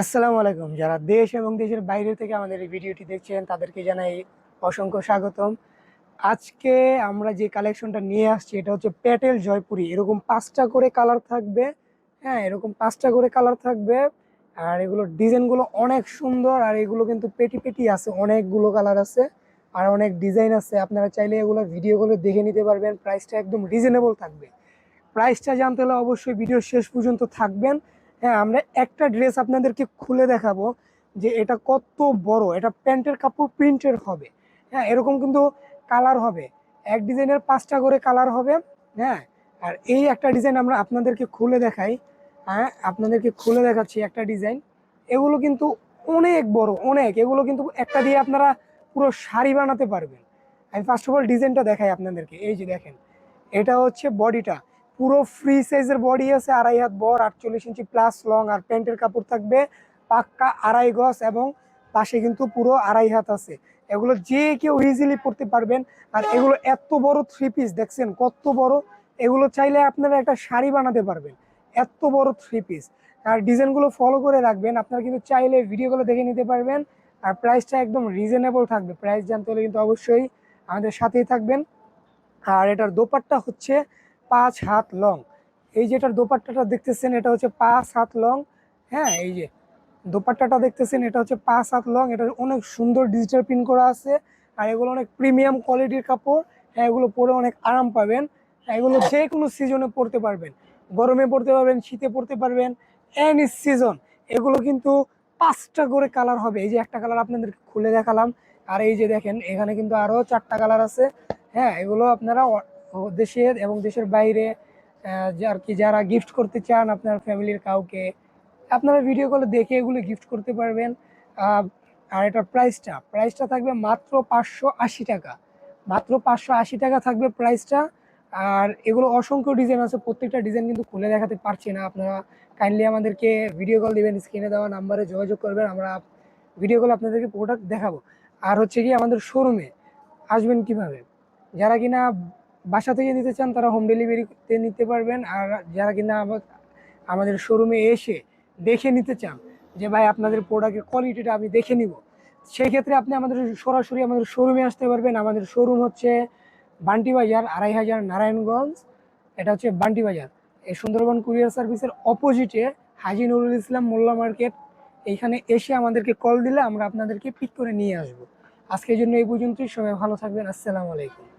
আসসালামু আলাইকুম। যারা দেশ এবং দেশের বাইরে থেকে আমাদের এই ভিডিওটি দেখছেন, তাদেরকে জানাই অসংখ্য স্বাগতম। আজকে আমরা যে কালেকশনটা নিয়ে আসছি, এটা হচ্ছে প্যাটেল জয়পুরি। এরকম পাঁচটা করে কালার থাকবে। হ্যাঁ এরকম পাঁচটা করে কালার থাকবে। আর এগুলোর ডিজাইনগুলো অনেক সুন্দর, আর এগুলো কিন্তু পেটি পেটি আছে, অনেকগুলো কালার আছে, আর অনেক ডিজাইন আছে। আপনারা চাইলে এগুলো ভিডিওগুলো দেখে নিতে পারবেন। প্রাইসটা একদম রিজনেবল থাকবে। প্রাইসটা জানতে হলে অবশ্যই ভিডিও শেষ পর্যন্ত থাকবেন। হ্যাঁ আমরা একটা ড্রেস আপনাদেরকে খুলে দেখাবো যে এটা কত বড়, এটা প্যান্টের কাপড় প্রিন্টের হবে। হ্যাঁ এরকম কিন্তু কালার হবে। এক ডিজাইনের পাঁচটা করে কালার হবে হ্যাঁ আর এই একটা ডিজাইন আমরা আপনাদেরকে খুলে দেখাই। হ্যাঁ আপনাদেরকে খুলে দেখাচ্ছি একটা ডিজাইন এগুলো কিন্তু অনেক বড়, অনেক। এগুলো কিন্তু একটা দিয়ে আপনারা পুরো শাড়ি বানাতে পারবেন। আমি ফার্স্ট অফ অল ডিজাইনটা দেখাই আপনাদেরকে। এই যে দেখেন, এটা হচ্ছে বডিটা পুরো ফ্রি সাইজের বডি আছে, আড়াই হাত বড় আটচল্লিশ ইঞ্চি প্লাস লং আর প্যান্টের কাপড় থাকবে পাক্কা আড়াই গজ এবং পাশে কিন্তু পুরো আড়াই হাত আছে। এগুলো যে কেউ ইজিলি পড়তে পারবেন। আর এগুলো এত বড় থ্রি পিস দেখছেন কত বড়? এগুলো চাইলে আপনারা একটা শাড়ি বানাতে পারবেন। এত বড় থ্রি পিস আর ডিজাইনগুলো ফলো করে রাখবেন। আপনারা কিন্তু চাইলে ভিডিওগুলো দেখে নিতে পারবেন। আর প্রাইসটা একদম রিজনেবল থাকবে। প্রাইস জানতে হলে কিন্তু অবশ্যই আমাদের সাথেই থাকবেন। আর এটার দোপাট্টা হচ্ছে পাঁচ হাত লং এই যেটার দোপাট্টাটা দেখতেছেন এটা হচ্ছে পাঁচ হাত লং হ্যাঁ এই যে দোপাট্টাটা দেখতেছেন এটা হচ্ছে পাঁচ হাত লং এটা অনেক সুন্দর ডিজিটাল প্রিন্ট করা আছে। আর এগুলো অনেক প্রিমিয়াম কোয়ালিটির কাপড়। হ্যাঁ এগুলো পরে অনেক আরাম পাবেন। হ্যাঁ, এগুলো যে কোনো সিজনে পরতে পারবেন। গরমে পরতে পারবেন শীতে পরতে পারবেন এনি সিজন এগুলো কিন্তু পাঁচটা করে কালার হবে। এই যে একটা কালার আপনাদেরকে খুলে দেখালাম। আর এই যে দেখেন এখানে কিন্তু আরও চারটা কালার আছে। হ্যাঁ এগুলো আপনারা দেশের এবং দেশের বাইরে আর কি যারা গিফট করতে চান আপনার ফ্যামিলির কাউকে, আপনারা ভিডিও কলে দেখে এগুলো গিফট করতে পারবেন। আর এটার প্রাইসটা প্রাইসটা থাকবে মাত্র পাঁচশো আশি টাকা। মাত্র পাঁচশো আশি টাকা থাকবে প্রাইসটা আর এগুলো অসংখ্য ডিজাইন আছে, প্রত্যেকটা ডিজাইন কিন্তু খুলে দেখাতে পারছি না আপনারা। কাইন্ডলি আমাদেরকে ভিডিও কল দিবেন স্ক্রিনে দেওয়া নাম্বারে যোগাযোগ করবেন, আমরা ভিডিও কল আপনাদেরকে প্রোডাক্ট দেখাবো। আর হচ্ছে কি আমাদের শোরুমে আসবেন কীভাবে? যারা কিনা বাসা থেকে নিতে চান, তারা হোম ডেলিভারিতে নিতে পারবেন। আর যারা কিনা আমাদের শোরুমে এসে দেখে নিতে চান যে, ভাই, আপনাদের প্রোডাক্টের কোয়ালিটিটা আমি দেখে নিব। সেই ক্ষেত্রে আপনি আমাদের সরাসরি আমাদের শোরুমে আসতে পারবেন। আমাদের শোরুম হচ্ছে বান্টি বাজার, আড়াই হাজার নারায়ণগঞ্জ। এটা হচ্ছে বান্টি বাজার। এই সুন্দরবন কুরিয়ার সার্ভিসের অপোজিটে হাজি নুরুল ইসলাম মোল্লা মার্কেট। এইখানে এসে আমাদেরকে কল দিলে আমরা আপনাদেরকে পিক করে নিয়ে আসব। আজকের জন্য এই পর্যন্তই। সবাই ভালো থাকবেন। আসসালামু আলাইকুম।